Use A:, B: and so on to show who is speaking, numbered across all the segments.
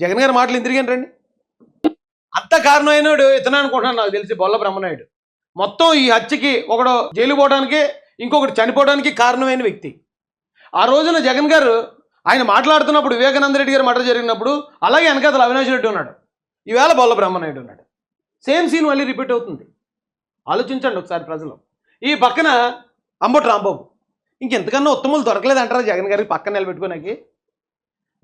A: జగన్ గారి మాటలు ఎందుకు రండి అంత కారణం అయినాడు ఇతనే అనుకుంటున్నాను నాకు తెలిసి బొల్ల బ్రహ్మనాయుడు. మొత్తం ఈ హత్యకి ఒకడు జైలు పోవడానికి ఇంకొకటి చనిపోవడానికి కారణమైన వ్యక్తి. ఆ రోజున జగన్ గారు ఆయన మాట్లాడుతున్నప్పుడు వివేకానంద రెడ్డి గారు మటర్ జరిగినప్పుడు అలాగే వెనకాతల అవినాష్ రెడ్డి ఉన్నాడు. ఈవేళ బొల్ల బ్రహ్మనాయుడు ఉన్నాడు. సేమ్ సీన్ మళ్ళీ రిపీట్ అవుతుంది. ఆలోచించండి ఒకసారి ప్రజలు. ఈ పక్కన అంబటి రాంబాబు. ఇంకెంతకన్నా ఉత్తములు దొరకలేదంటారా జగన్ గారికి పక్కన నిలబెట్టుకోడానికి?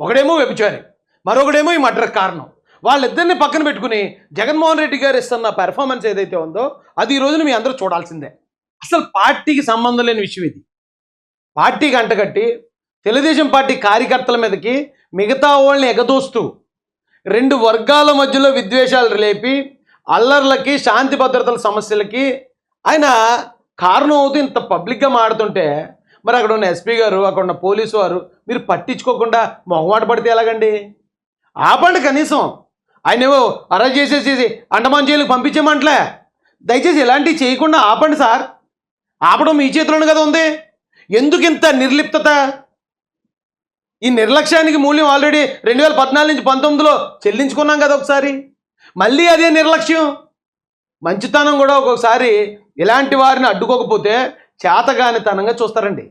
A: ఒకడేమో వ్యభిచారి. మరొకడేమో ఈ మర్డర్ కారణం. వాళ్ళిద్దరిని పక్కన పెట్టుకుని జగన్మోహన్ రెడ్డి గారు ఇస్తున్న పెర్ఫార్మెన్స్ ఏదైతే ఉందో అది ఈ రోజున మీ అందరూ చూడాల్సిందే. అసలు పార్టీకి సంబంధం లేని విషయం ఇది. పార్టీకి అంటగట్టి తెలుగుదేశం పార్టీ కార్యకర్తల మీదకి మిగతా వాళ్ళని ఎగదోస్తూ రెండు వర్గాల మధ్యలో విద్వేషాలు లేపి అల్లర్లకి శాంతి భద్రతల సమస్యలకి ఆయన కారణం అవుతూ ఇంత పబ్లిక్గా మాడుతుంటే మరి అక్కడ ఉన్న ఎస్పీ గారు అక్కడ ఉన్న పోలీసు వారు మీరు పట్టించుకోకుండా మొహమాట పడితే ఎలాగండి? ఆపండి కనీసం. ఆయన ఏవో అరెస్ట్ చేసేసేసి అండమాన్ జైలుకు పంపించేమంటలే దయచేసి ఇలాంటివి చేయకుండా ఆపండి సార్. ఆపడం మీ చేతిలోనే కదా ఉంది. ఎందుకు ఇంత నిర్లిప్తత? ఈ నిర్లక్ష్యానికి మూల్యం ఆల్రెడీ రెండు వేల పద్నాలుగు నుంచి పంతొమ్మిదిలో చెల్లించుకున్నాం కదా ఒకసారి. మళ్ళీ అదే నిర్లక్ష్యం. మంచితనం కూడా ఒక్కొక్కసారి ఇలాంటి వారిని అడ్డుకోకపోతే చేతగానితనంగా చూస్తారండి.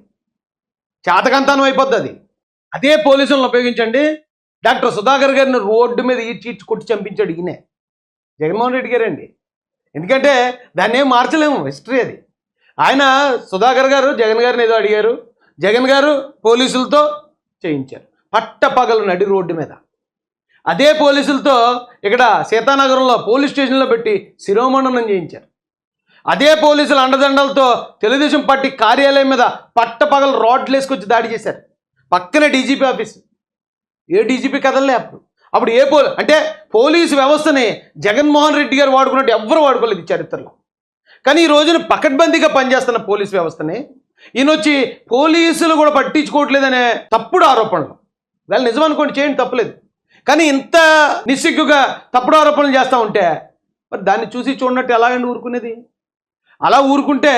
A: చేతకంతనం అయిపోద్ది అది. అదే పోలీసులను ఉపయోగించండి. డాక్టర్ సుధాకర్ గారిని రోడ్డు మీద ఈడ్చి ఈడ్చి కొట్టి చంపించాడు ఈయనే. జగన్మోహన్ రెడ్డి గారండి ఎందుకంటే దాన్ని ఏం మార్చలేము హిస్టరీ అది. ఆయన సుధాకర్ గారు జగన్ గారిని ఏదో అడిగారు. జగన్ గారు పోలీసులతో చేయించారు. పట్టపగలు నడి రోడ్డు మీద. అదే పోలీసులతో ఇక్కడ సీతానగరంలో పోలీస్ స్టేషన్లో పెట్టి శిరోమండనం చేయించారు. అదే పోలీసుల అండదండలతో తెలుగుదేశం పార్టీ కార్యాలయం మీద పట్టపగలు రోడ్లు వేసుకొచ్చి దాడి చేశారు. పక్కనే డీజీపీ ఆఫీస్. ఏ డీజీపీ కథలే అప్పుడు. అప్పుడు ఏ పోలీ అంటే పోలీసు వ్యవస్థని జగన్మోహన్ రెడ్డి గారు వాడుకున్నట్టు ఎవ్వరు వాడుకోలేదు ఈ చరిత్రలో. కానీ ఈ రోజున పకడ్బందీగా పనిచేస్తున్న పోలీస్ వ్యవస్థని ఈయన వచ్చి పోలీసులు కూడా పట్టించుకోవట్లేదనే తప్పుడు ఆరోపణలు. వాళ్ళు నిజం అనుకోండి చేయండి తప్పలేదు. కానీ ఇంత నిస్సిగ్గుగా తప్పుడు ఆరోపణలు చేస్తూ ఉంటే మరి దాన్ని చూసి చూడనట్టు ఎలాగండి ఊరుకునేది? అలా ఊరుకుంటే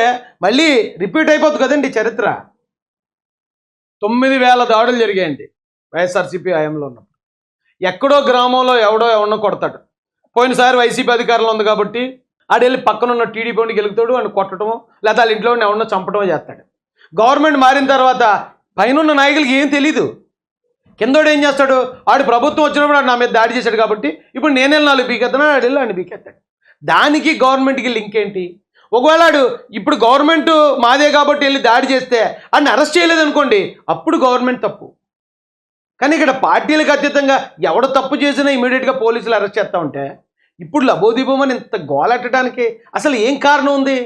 A: మళ్ళీ రిపీట్ అయిపోతుంది కదండి చరిత్ర. తొమ్మిది వేల దాడులు జరిగాయండి. వైఎస్ఆర్సీపీ హయాంలో ఉన్నప్పుడు. ఎక్కడో గ్రామంలో ఎవడో ఎవడో కొడతాడు. పోయినసారి వైసీపీ అధికారంలో ఉంది కాబట్టి ఆడు వెళ్ళి పక్కన ఉన్న టీడీపీ ఉండి గెలుగుతాడు వాడిని కొట్టడమో లేదా వాళ్ళ ఇంట్లో ఉన్న ఎవడో చంపడమో చేస్తాడు. గవర్నమెంట్ మారిన తర్వాత పైన నాయకులకి ఏం తెలీదు. కిందోడు ఏం చేస్తాడు? ఆడు ప్రభుత్వం వచ్చినప్పుడు ఆడు నా మీద దాడి చేశాడు కాబట్టి ఇప్పుడు నేను వెళ్ళి నాలుగు పీకెత్తాను ఆడు వెళ్ళి ఆడిని పీకెత్తాడు. దానికి గవర్నమెంట్కి లింక్ ఏంటి? ఒకవేళ ఆడు ఇప్పుడు గవర్నమెంట్ మాదే కాబట్టి వెళ్ళి దాడి చేస్తే ఆడిని అరెస్ట్ చేయలేదనుకోండి అప్పుడు గవర్నమెంట్ తప్పు. కానీ ఇక్కడ పార్టీలకు అతీతంగా ఎవడ తప్పు చేసినా ఇమీడియట్గా పోలీసులు అరెస్ట్ చేస్తూ ఉంటే ఇప్పుడు లబోదీపమని ఇంత గోలెట్టడానికి అసలు ఏం కారణం ఉంది?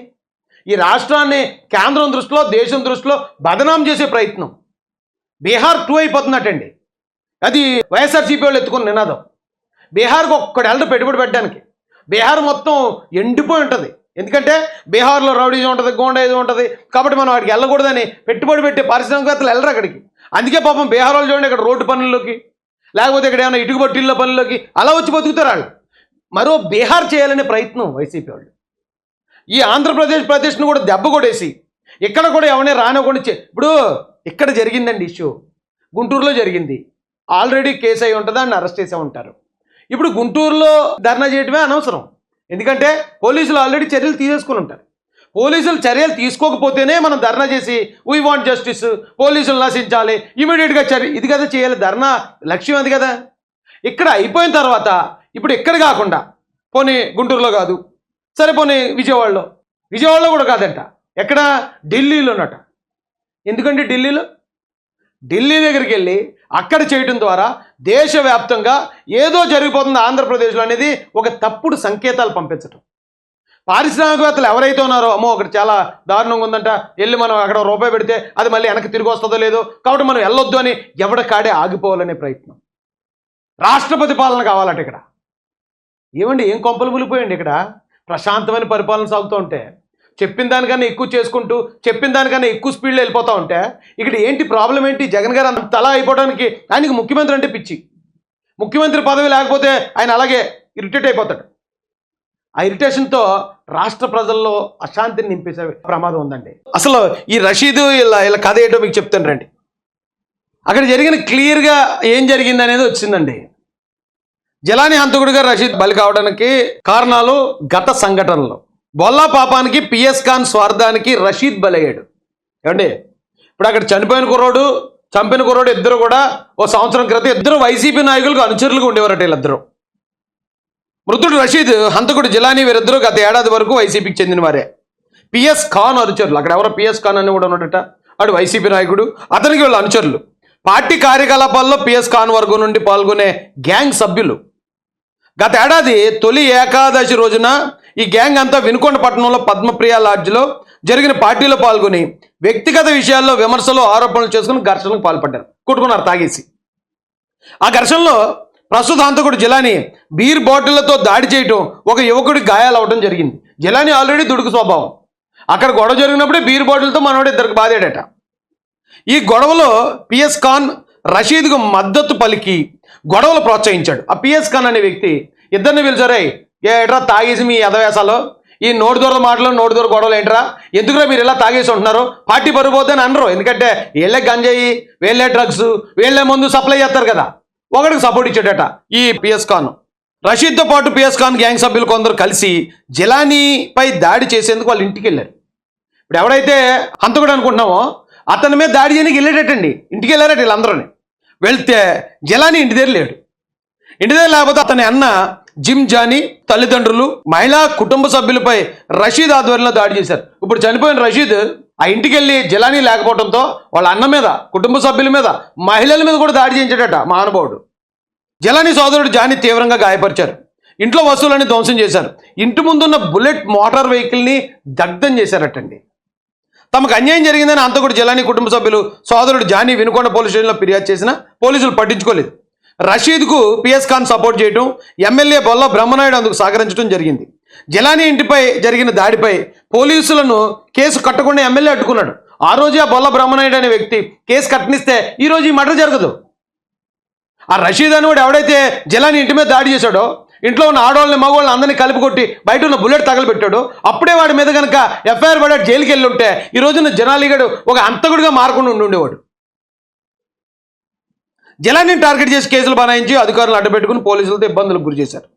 A: ఈ రాష్ట్రాన్ని కేంద్రం దృష్టిలో దేశం దృష్టిలో బదనాం చేసే ప్రయత్నం. బీహార్ టూ అయిపోతున్నట్టండి అది వైఎస్ఆర్సీపీ వాళ్ళు ఎత్తుకున్న నినాదం. బీహార్కి ఒక్కడు వెళ్ళడు పెట్టుబడి పెట్టడానికి. బీహార్ మొత్తం ఎండిపోయి ఉంటుంది. ఎందుకంటే బీహార్లో రౌడీజం ఉంటుంది గోండాయిజం ఉంటుంది. కాబట్టి మనం అక్కడికి వెళ్ళకూడదని పెట్టుబడి పెట్టే పారిశ్రామికవేత్తలు వెళ్ళరు అక్కడికి. అందుకే పాపం బీహార్ వాళ్ళు చూడండి ఇక్కడ రోడ్డు పనుల్లోకి లేకపోతే ఇక్కడ ఏమైనా ఇటుకు బట్టిళ్ళ పనుల్లోకి అలా వచ్చి బతుకుతారు వాళ్ళు. మరో బీహార్ చేయాలనే ప్రయత్నం వైసీపీ వాళ్ళు. ఈ ఆంధ్రప్రదేశ్ ప్రదేశ్ను కూడా దెబ్బ కొడేసి ఇక్కడ కూడా ఎవరిని రానివ్వకుండా చే ఇప్పుడు ఇక్కడ జరిగిందండి ఇష్యూ. గుంటూరులో జరిగింది. ఆల్రెడీ కేసు అయి ఉంటుంది అని అరెస్ట్ చేసే ఉంటారు. ఇప్పుడు గుంటూరులో ధర్నా చేయడమే అనవసరం. ఎందుకంటే పోలీసులు ఆల్రెడీ చర్యలు తీసేసుకుని ఉంటారు. పోలీసులు చర్యలు తీసుకోకపోతేనే మనం ధర్నా చేసి వీ వాంట్ జస్టిస్ పోలీసులు నశించాలి ఇమీడియట్గా చర్య ఇది కదా చేయాలి ధర్నా లక్ష్యం అది కదా. ఇక్కడ అయిపోయిన తర్వాత ఇప్పుడు ఇక్కడ కాకుండా పోనీ గుంటూరులో కాదు సరే పోనీ విజయవాడలో. విజయవాడలో కూడా కాదంట ఎక్కడ? ఢిల్లీలోనట ఎందుకంటే ఢిల్లీలో? ఢిల్లీ దగ్గరికి వెళ్ళి అక్కడ చేయటం ద్వారా దేశవ్యాప్తంగా ఏదో జరిగిపోతుంది ఆంధ్రప్రదేశ్లో అనేది ఒక తప్పుడు సంకేతాలు పంపించటం. పారిశ్రామికవేత్తలు ఎవరైతే ఉన్నారో అమ్మో అక్కడ చాలా దారుణంగా ఉందంట. వెళ్ళి మనం అక్కడ రూపాయి పెడితే అది మళ్ళీ వెనక్కి తిరిగి వస్తుందో లేదో. కాబట్టి మనం వెళ్ళొద్దు అని ఎవడ కాడే ఆగిపోవాలనే ప్రయత్నం. రాష్ట్రపతి పాలన కావాలట ఇక్కడ. ఏమండి ఏం కొంపలు ములిపోయండి ఇక్కడ? ప్రశాంతమైన పరిపాలన సాగుతూ ఉంటే చెప్పిన దానికన్నా ఎక్కువ చేసుకుంటూ చెప్పిన దానికన్నా ఎక్కువ స్పీడ్లో వెళ్ళిపోతూ ఉంటే ఇక్కడ ఏంటి ప్రాబ్లం ఏంటి? జగన్ గారు అంత తలా అయిపోవడానికి ఆయనకి ముఖ్యమంత్రి అంటే పిచ్చి. ముఖ్యమంత్రి పదవి లేకపోతే ఆయన అలాగే ఇరిటేట్ అయిపోతాడు. ఆ ఇరిటేషన్తో రాష్ట్ర ప్రజల్లో అశాంతిని నింపేసే ప్రమాదం ఉందండి. అసలు ఈ రషీదు ఇలా ఇలా కథ ఏంటో మీకు చెప్తాను రండి. అక్కడ జరిగిన క్లియర్గా ఏం జరిగింది అనేది వచ్చిందండి. జలాని హంతకుడిగా రషీద్ బలి కావడానికి కారణాలు గత సంఘటనలు. బొల్లా పాపానికి పిఎస్ ఖాన్ స్వార్థానికి రషీద్ బలయ్యాడు. ఏమండి? ఇప్పుడు అక్కడ చనిపోయిన కుర్రోడు చంపిన కుర్రోడు ఇద్దరు కూడా ఓ సంవత్సరం క్రితం ఇద్దరు వైసీపీ నాయకులకు అనుచరులుగా ఉండేవారట వీళ్ళిద్దరూ. మృతుడు రషీద్ హంతకుడు జిలానీ వీరిద్దరూ గత ఏడాది వరకు వైసీపీకి చెందిన వారే పిఎస్ ఖాన్ అనుచరులు. అక్కడ ఎవరో పిఎస్ ఖాన్ అని కూడా ఉన్నాడట. వాడు వైసీపీ నాయకుడు అతనికి వీళ్ళ అనుచరులు. పార్టీ కార్యకలాపాల్లో పిఎస్ ఖాన్ వర్గం నుండి పాల్గొనే గ్యాంగ్ సభ్యులు. గత ఏడాది తొలి ఏకాదశి రోజున ఈ గ్యాంగ్ అంతా వినుకొండ పట్టణంలో పద్మప్రియ లాడ్జ్లో జరిగిన పార్టీలో పాల్గొని వ్యక్తిగత విషయాల్లో విమర్శలు ఆరోపణలు చేసుకుని ఘర్షణకు పాల్పడ్డారు. కొట్టుకున్నారు తాగేసి. ఆ ఘర్షణలో ప్రస్తుత హంతకుడు జిలాని బీర్ బాటిళ్ళతో దాడి చేయటం ఒక యువకుడి గాయాలవడం జరిగింది. జిలాని ఆల్రెడీ దుడుకు స్వభావం. అక్కడ గొడవ జరిగినప్పుడే బీర్ బాటిల్తో మనోడు ఇద్దరికి బాధాడట. ఈ గొడవలో పిఎస్ ఖాన్ రషీద్కు మద్దతు పలికి గొడవలు ప్రోత్సహించాడు. ఆ పిఎస్ ఖాన్ అనే వ్యక్తి ఇద్దరిని పిలిచారే ఏట్రా తాగేసి మీ యథవేశాలు ఈ నోటి దూర మాటలు నోటి దూర గొడవలు ఏంట్రా? ఎందుకురా మీరు ఇలా తాగేసి ఉంటున్నారు? పార్టీ పరుపోద్దని అనరు. ఎందుకంటే వీళ్ళే గంజాయి వీళ్ళే డ్రగ్స్ వీళ్ళే ముందు సప్లై చేస్తారు కదా. ఒకడికి సపోర్ట్ ఇచ్చాడట ఈ పిఎస్ ఖాన్ రషీద్తో పాటు పిఎస్ ఖాన్ గ్యాంగ్ సభ్యులు కొందరు కలిసి జిలానీపై దాడి చేసేందుకు వాళ్ళ ఇంటికి వెళ్ళారు. ఇప్పుడు ఎవడైతే హంతకుడు అనుకుంటున్నామో అతని మీద దాడి చేయడానికి వెళ్ళేటట్టండి. ఇంటికి వెళ్ళారట వీళ్ళందరూ వెళ్తే జిలానీ ఇంటి దగ్గర లేడు. ఇంటి దగ్గర లేకపోతే అతని అన్న జిమ్ జానీ తల్లిదండ్రులు మహిళా కుటుంబ సభ్యులపై రషీద్ ఆధ్వర్యంలో దాడి చేశారు. ఇప్పుడు చనిపోయిన రషీద్ ఆ ఇంటికి వెళ్ళి జిలానీ లేకపోవడంతో వాళ్ళ అన్న మీద కుటుంబ సభ్యుల మీద మహిళల మీద కూడా దాడి చేయించాడట మహానుభావుడు. జలాని సోదరుడు జానీ తీవ్రంగా గాయపరిచారు. ఇంట్లో వస్తువులని ధ్వంసం చేశారు. ఇంటి ముందున్న బుల్లెట్ మోటార్ వెహికల్ని దగ్ధం చేశారటండి. తమకు అన్యాయం జరిగిందని అంతకుడు జిలానీ కుటుంబ సభ్యులు సోదరుడు జానీ వినుకొండ పోలీస్ స్టేషన్లో ఫిర్యాదు చేసినా పోలీసులు పట్టించుకోలేదు. రషీద్కు పిఎస్ ఖాన్ సపోర్ట్ చేయడం ఎమ్మెల్యే బొల్ల బ్రహ్మనాయుడు అందుకు సహకరించడం జరిగింది. జలాని ఇంటిపై జరిగిన దాడిపై పోలీసులను కేసు కట్టకుండా ఎమ్మెల్యే అడ్డుకున్నాడు. ఆ రోజే ఆ బొల్ల బ్రహ్మనాయుడు అనే వ్యక్తి కేసు కట్టనిస్తే ఈరోజు ఈ మర్డర్ జరగదు. ఆ రషీద్ అనివాడు ఎవడైతే జలాని ఇంటి మీద దాడి చేశాడో ఇంట్లో ఉన్న ఆడవాళ్ళని మగవాళ్ళని అందరినీ కలిపి కొట్టి బయట ఉన్న బుల్లెట్ తగలబెట్టాడు అప్పుడే వాడి మీద కనుక ఎఫ్ఐఆర్ పడాడు జైలుకి వెళ్ళి ఉంటే ఈ రోజున జనాలిగాడు ఒక అంతకుడిగా మారకుండా ఉండి ఉండేవాడు. జలాన్ని టార్గెట్ చేసి కేసులు బనాయించి అధికారులు అడ్డపెట్టుకుని పోలీసులతో ఇబ్బందులకు గురి చేశారు.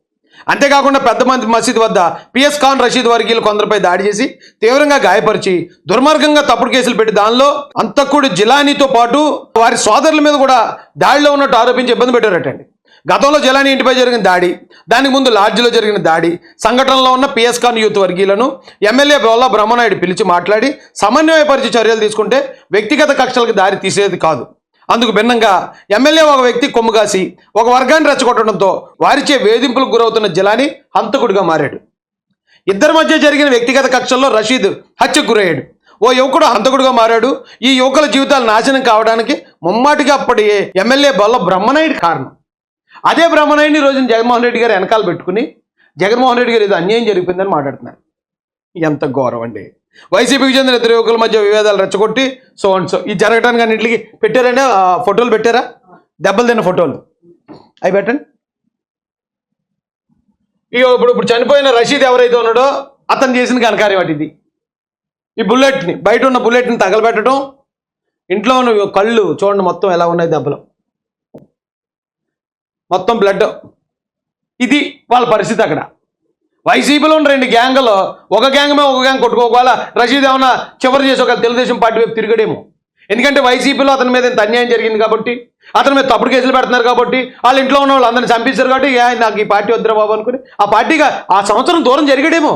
A: అంతేకాకుండా పెద్ద మంది మసీద్ వద్ద పిఎస్ ఖాన్ రషీద్ వర్గీయులు కొందరిపై దాడి చేసి తీవ్రంగా గాయపరిచి దుర్మార్గంగా తప్పుడు కేసులు పెట్టి దానిలో అంతకుడు జిలానీతో పాటు వారి సోదరుల మీద కూడా దాడిలో ఉన్నట్టు ఆరోపించి ఇబ్బంది పెట్టారటండి. గతంలో జలాని ఇంటిపై జరిగిన దాడి దానికి ముందు లాడ్జిలో జరిగిన దాడి సంఘటనలో ఉన్న పిఎస్ ఖాన్ యూత్ వర్గీయులను ఎమ్మెల్యే బొల్ల బ్రహ్మనాయుడు పిలిచి మాట్లాడి సమన్వయపరిచి చర్యలు తీసుకుంటే వ్యక్తిగత కక్షలకు దారి తీసేది కాదు. అందుకు భిన్నంగా ఎమ్మెల్యే ఒక వ్యక్తి కొమ్ముగాసి ఒక వర్గాన్ని రెచ్చగొట్టడంతో వారిచే వేధింపులకు గురవుతున్న జిలాని హంతకుడిగా మారాడు. ఇద్దరి మధ్య జరిగిన వ్యక్తిగత కక్షల్లో రషీద్ హత్యకు గురయ్యాడు. ఓ యువకుడు హంతకుడుగా మారాడు. ఈ యువకుల జీవితాలు నాశనం కావడానికి ముమ్మాటిగా అప్పటి ఎమ్మెల్యే బొల్ల బ్రహ్మనాయుడు కారణం. అదే బ్రహ్మనాయుడిని ఈ రోజున జగన్మోహన్ రెడ్డి గారు వెనకాల పెట్టుకుని జగన్మోహన్ రెడ్డి గారు ఏదో అన్యాయం జరిగిపోయిందని మాట్లాడుతున్నారు. ఎంత గౌరవం అండి. వైసీపీకి చెందిన ఇద్దరు యువకుల మధ్య వివేదాలు రెచ్చగొట్టి సో అండ్ సో ఇది జరగడానికి అన్నింటికి పెట్టారంటే ఫోటోలు పెట్టారా? దెబ్బలు తిన్న ఫోటోలు. అవి పెట్టండి. ఇక ఇప్పుడు ఇప్పుడు చనిపోయిన రషీద్ ఎవరైతే ఉన్నాడో అతను చేసిన కనకార్యం వాటి ఇది. ఈ బుల్లెట్ని బయట ఉన్న బుల్లెట్ని తగలబెట్టడం ఇంట్లో ఉన్న కళ్ళు చూడండి మొత్తం ఎలా ఉన్నాయి దెబ్బలు. మొత్తం బ్లడ్ ఇది వాళ్ళ పరిస్థితి అక్కడ. వైసీపీలో ఉన్న రెండు గ్యాంగులు ఒక గ్యాంగ్ మీద ఒక గ్యాంగ్ కొట్టుకోవాల రషీద్ ఏమన్నా చివరి చేసి ఒక తెలుగుదేశం పార్టీ వైపు తిరగడేమో. ఎందుకంటే వైసీపీలో అతని మీద ఇంత అన్యాయం జరిగింది కాబట్టి అతని మీద తప్పుడు కేసులు పెడుతున్నారు కాబట్టి వాళ్ళ ఇంట్లో ఉన్న వాళ్ళు అందరిని చంపించారు కాబట్టి నాకు ఈ పార్టీ వద్దురా బాబు అనుకుని ఆ పార్టీగా ఆ సంవత్సరం దూరం జరిగాడేమో.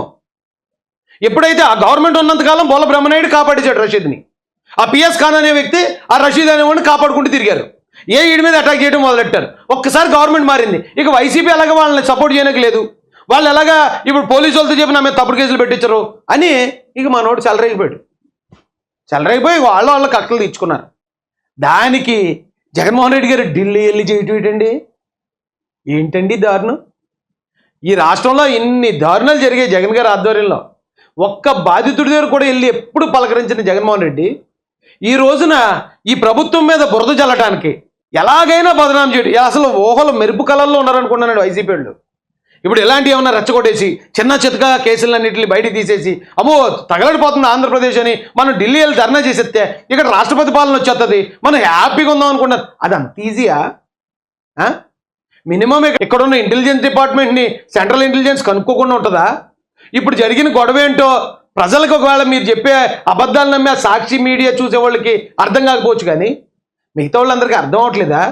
A: ఎప్పుడైతే ఆ గవర్నమెంట్ ఉన్నంతకాలం బోల బ్రహ్మనాయుడు కాపాడించాడు రషీద్ని. ఆ పిఎస్ ఖాన్ అనే వ్యక్తి ఆ రషీద్ అనేవాడిని కాపాడుకుంటూ తిరిగారు. ఏ ఈడి మీద అటాక్ చేయడం మొదలెట్టారు? ఒక్కసారి గవర్నమెంట్ మారింది. ఇక వైసీపీ అలాగే వాళ్ళని సపోర్ట్ చేయడానికి లేదు. వాళ్ళు ఎలాగా ఇప్పుడు పోలీసు వాళ్ళతో చెప్పి నా మీద తప్పుడు కేసులు పెట్టించరు అని ఇక మా నోటి చెలరైపోయాడు చెలరైపోయి వాళ్ళ వాళ్ళ కట్టలు తెచ్చుకున్నారు దానికి జగన్మోహన్ రెడ్డి గారు ఢిల్లీ వెళ్ళి చేయటం ఏంటండి? ఏంటండి దారుణం? ఈ రాష్ట్రంలో ఇన్ని దారుణాలు జరిగాయి జగన్ గారి ఆధ్వర్యంలో. ఒక్క బాధితుడి దగ్గర కూడా వెళ్ళి ఎప్పుడు పలకరించిన జగన్మోహన్ రెడ్డి. ఈ రోజున ఈ ప్రభుత్వం మీద బురద చల్లటానికి ఎలాగైనా బదనాం చేయడం. అసలు ఊహలు మెరుపు కళల్లో ఉన్నారనుకున్నాను వైసీపీ వాళ్ళు. ఇప్పుడు ఇలాంటి ఏమన్నా రెచ్చగొట్టేసి చిన్న చితక కేసులన్నింటిని బయట తీసేసి అమ్మో తగలడిపోతుంది ఆంధ్రప్రదేశ్ అని మనం ఢిల్లీ వెళ్ళి ధర్నా చేసేస్తే ఇక్కడ రాష్ట్రపతి పాలన వచ్చేస్తుంది మనం హ్యాపీగా ఉందాం అనుకున్నారు అది అంత ఈజీయా మినిమం ఇక్కడ ఉన్న ఇంటెలిజెన్స్ డిపార్ట్మెంట్ని సెంట్రల్ ఇంటెలిజెన్స్ కనుక్కోకుండా ఉంటుందా? ఇప్పుడు జరిగిన గొడవ ఏంటో ప్రజలకు ఒకవేళ మీరు చెప్పే అబద్ధాలు నమ్మే సాక్షి మీడియా చూసే వాళ్ళకి అర్థం కాకపోవచ్చు కానీ మిగతా వాళ్ళందరికీ అర్థం అవట్లేదా